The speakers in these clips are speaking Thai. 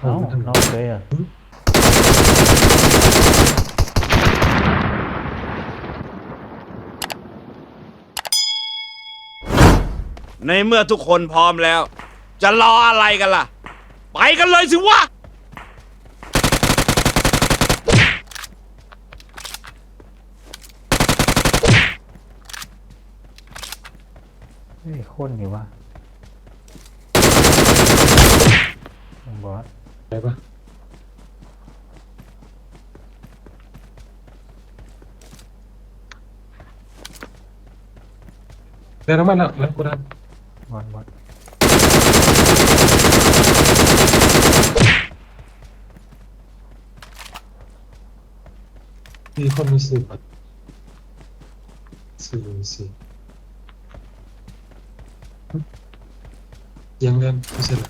เอ้านอกเลยอะในเมื่อทุกคนพร้อมแล้ว จะรออะไรกันล่ะ ไปกันเลยสิวะ เฮ้ยโคนนี่วะบอส ไหนปะเดินน้ำมันแล้วแล้วกูดันบอสบอสมีคนมีสิบอะสี่สี่ยังเล่นไม่ใช่เหรอ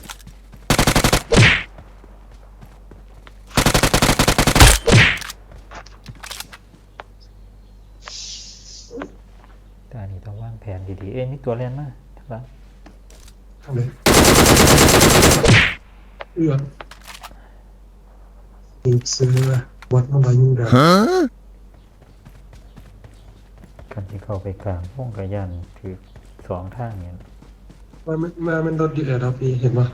แต่อั นนี้ต้องวางแผนดีๆ เอ้ยนี่ตัวเล่นมากครับทำเลยเอื้ออีกเสือวัดมาลายุงดากันที่เข้าไปกลางวงกระยันถือสองทางเนี่ยมามันมามันรถอยู่แอร์ดอปีเห็นปะ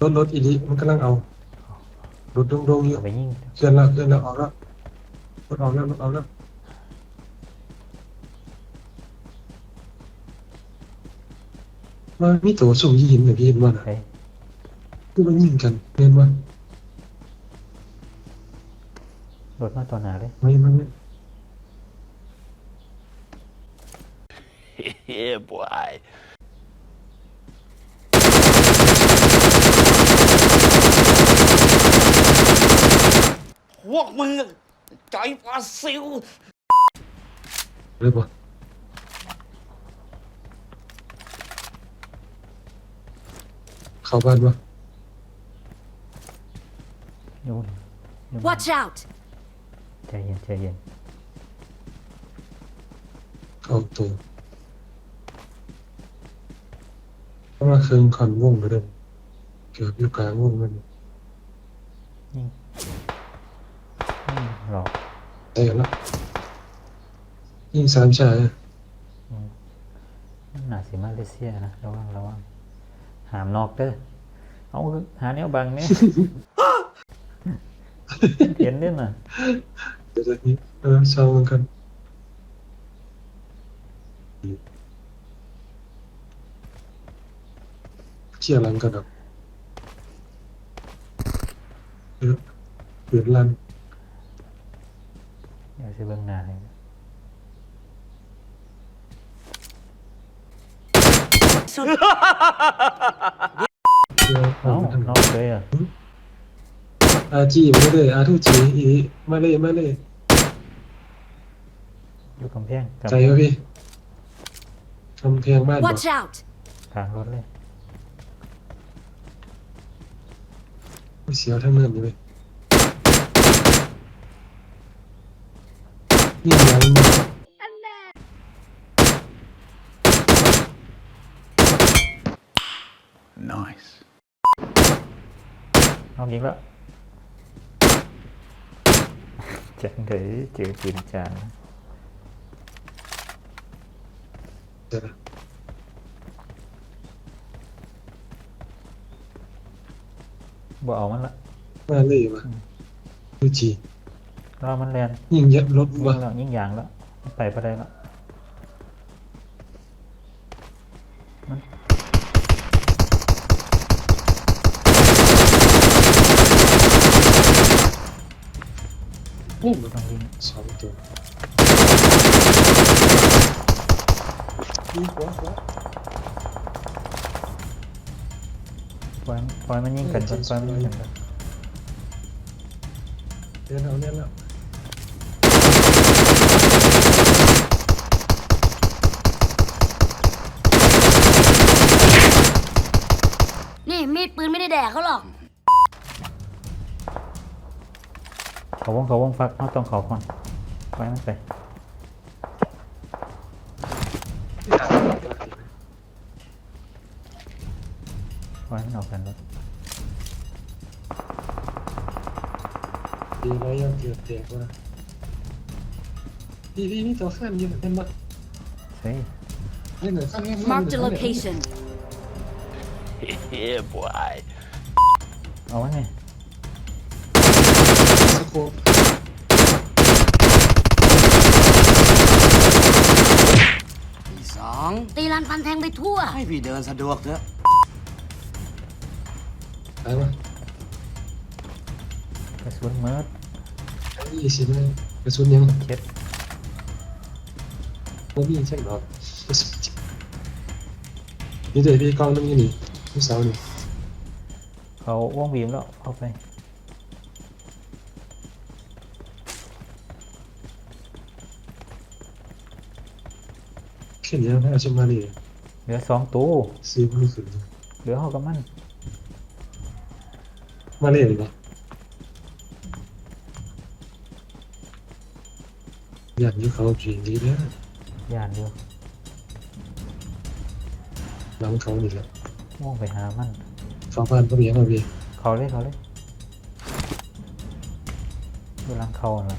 รถรถอีดีมันกำลังเอารถโดงๆอยู่เอาไปยิงเคลื่อนแล้วเคลื่อนแล้วออกแล้ว รถออกแล้วรถออกแล้วมันมีตัวสูงยี่หินอย่างที่เห็นว่าน่ะไปคือมันยิงกันเห็นว่ารถมาตัวหนาเลยไม่ไม่ไม่ yeah boy พวกมึง ใจปลาซิวเลยปะเข้าบ้านปะโยนโยน Watch out! ใจเย็นใจเย็นเข้าตัวเพราะว่าเครื่องคอนวงไปเดิมเกือบอยู่กลางวงมันยิงยิง หลอกได้แล้วยิงสามชายหนาสิมาเลเซียนะระวังระวังหามนอกเด้อเอาหาแนวบังเนี่ยเห็นด้วยน่ะเดี๋ยวจะนี้เออเศร้าเหมือนกันเคลียร์หลังกันครับเออเปลี่ยนลัน เดี๋ยวสิเบิ่งหน้าให้เดี๋ยวเอ้าไปทางเลยอะอาจีมาเลยอาทูจีอีมาเลยมาเลยอยู่กำแพงกำใจแพงวะพี่กำแพงบ้านบ่ Watch out! กลางรถเลยเสียวทั้งเนื่อนเลย นี่ยังนอกยิงแล้วจังเลยเจอปืนจางเดี๋ยวนะบ่เอามันละ มาเลยวะทูจี รอมันแลนยิงเยอะรถยิงวะแล้วยิงยางแล้วไปไปได้แล้วมันโอ้มันต้องยิงสองตัวยิงหัวหัวปล่อยปล่อยมันยิงกันก่อนปล่อยมันยิงกันก่อนเดี๋ยวเอาเนี่ยแล้ว ดปืนไม่ได้แดกเขาหรอก เขาวงเขาวงฟักเอาต้องเขาก่อนปล่อยมันไปนกันรถดีแล้วยังเกือบแตกว่าพี่พี่นี่ตัวข้ามยิงเป็นมาเฮ้ยเล่นหน่อยข้ามเล่น Marked a location. Yeah, boy. เอาไว้ไงสโคปที่สองตีรันฟันแทงไปทั่ว ให้พี่เดินสะดวกเถอะตายปะกระสุนเมิร์ดยี่สิบเลยกระสุนยังเช็ดโมบี้ใช่หรอกระสุนนี่เดี๋ยวพี่กล้องนึงนี่ นี่ผู้สาวนี่เขาว่องบีมแล้วเอาไปขึ้นยังให้อาชิมาเลยเหลือสองตู้ซื้อไม่ขึ้นเหลือห้ากับมันมาเลยหรือเปล่าอยากนี้เขาจริงดีนะย่านอยู่หลังเขานี่แหละว่องไปหามันเขาบ้านก็มีมาพี่เขาเลยเขาเลยดูหลังเขาน่ะ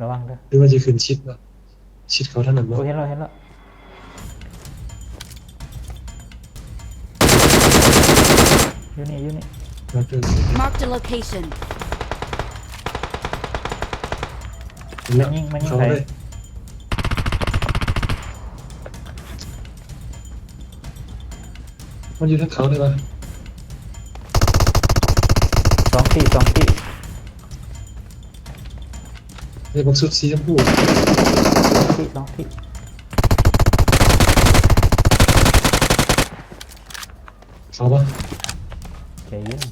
ระวังเด้อหรือว่าจะขึ้นชิดวะชิดเขาท่านั้นโอ้วะเห็นแล้วเห็นแล้วอยู่นี่อยู่นี่มาเจอ Marked a location. แล้วมันยิงมันยิงเขาใครเลยมันอยู่ทั้งเขาเลยวะสองที่สองที่ไอ้บอกสุดสีชมพูที่สองที่เขาปะใจเย็น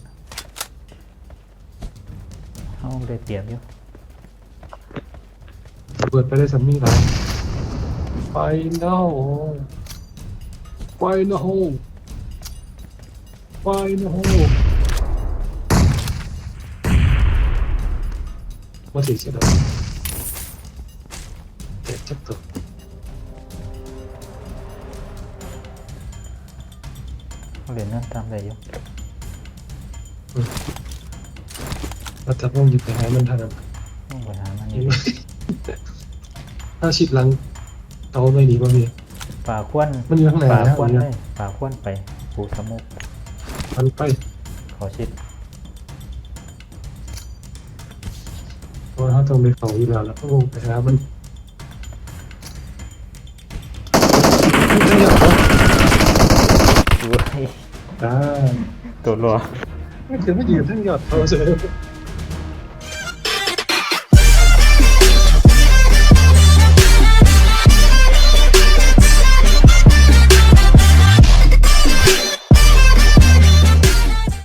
เอาได้เปรียบอยู่เปิดไปได้สัมมิ่งหลายไปเน่าไปเน่าไปเน่ามาถึงเสียดายเจ็บจับตัวเขาเหรียญนั่นตามได้อยู่แล้วถ้าพ่อหยิบไปหามันทันต้องไปหามันอยู่ ถ้าชิดหลังเขาไม่หนีป่ะพี่ ป่าควนมันอยู่ข้างในป่านะควนมันเลยป่าควนไปปูสมุกมันไปขอชิดเพราะเขาต้องไปเขาอยู่แล้วแล้วก็ลงไปหามันด้วยได้ตัวรัวไม่เคยไม่ยืนทั้งยอดเขาเลย